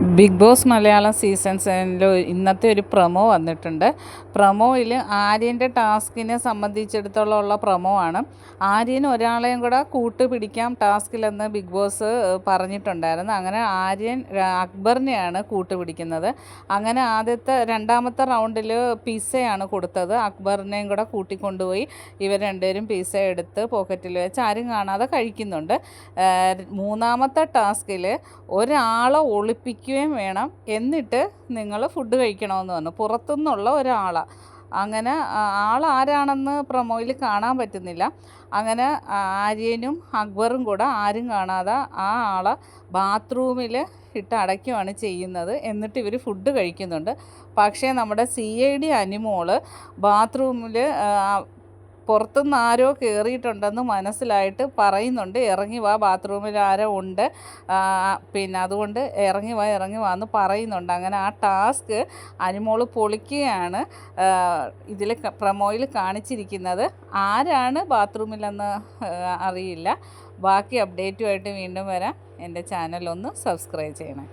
Big boss Malayalam season സെവനിൽ ഇന്നത്തെ ഒരു പ്രമോ വന്നിട്ടുണ്ട്. പ്രമോയിൽ ആര്യന്റെ ടാസ്കിനെ സംബന്ധിച്ചിടത്തോളം ഉള്ള പ്രൊമോ ആണ്. ആര്യൻ ഒരാളെയും കൂടെ കൂട്ട് പിടിക്കാം ടാസ്കിലെന്ന് ബിഗ് ബോസ് പറഞ്ഞിട്ടുണ്ടായിരുന്നു. അങ്ങനെ ആര്യൻ അക്ബറിനെയാണ് കൂട്ടുപിടിക്കുന്നത്. അങ്ങനെ ആദ്യത്തെ രണ്ടാമത്തെ റൗണ്ടിൽ പിസയാണ് കൊടുത്തത്. അക്ബറിനെയും കൂടെ കൂട്ടിക്കൊണ്ടുപോയി ഇവർ രണ്ടുപേരും പിസ എടുത്ത് പോക്കറ്റിൽ വെച്ച് ആരും കാണാതെ കഴിക്കുന്നുണ്ട്. മൂന്നാമത്തെ ടാസ്കിൽ ഒരാളെ ഒളിപ്പിക്കുകയും വേണം. എന്നിട്ട് നിങ്ങൾ ഫുഡ് കഴിക്കണമെന്ന് പറഞ്ഞു. പുറത്തുനിന്നുള്ള ഒരാളാണ് അങ്ങനെ ആൾ ആരാണെന്ന് പ്രൊമോയിൽ കാണാൻ പറ്റുന്നില്ല. അങ്ങനെ ആര്യനും അക്ബറും കൂടെ ആരും കാണാതെ ആ ആളെ ബാത്റൂമിൽ ഇട്ട് അടയ്ക്കുകയാണ് ചെയ്യുന്നത്. എന്നിട്ട് ഇവർ ഫുഡ് കഴിക്കുന്നുണ്ട്. പക്ഷേ നമ്മുടെ സി ഐ ഡി അനിമോൾ ബാത്റൂമിൽ പുറത്തുനിന്ന് ആരോ കയറിയിട്ടുണ്ടെന്ന് മനസ്സിലായിട്ട് പറയുന്നുണ്ട്. ഇറങ്ങി വാ ബാത്റൂമിൽ ആരോ ഉണ്ട്. പിന്നെ അതുകൊണ്ട് ഇറങ്ങി വാ ഇറങ്ങി വാ എന്ന് പറയുന്നുണ്ട്. അങ്ങനെ ആ ടാസ്ക് അനുമോൾ പൊളിക്കുകയാണ്. ഇതിൽ പ്രമോയിൽ കാണിച്ചിരിക്കുന്നത്. ആരാണ് ബാത്റൂമിലെന്ന് അറിയില്ല. ബാക്കി അപ്ഡേറ്റുമായിട്ട് വീണ്ടും വരാം. എന്റെ ചാനലൊന്ന് സബ്സ്ക്രൈബ് ചെയ്യണേ.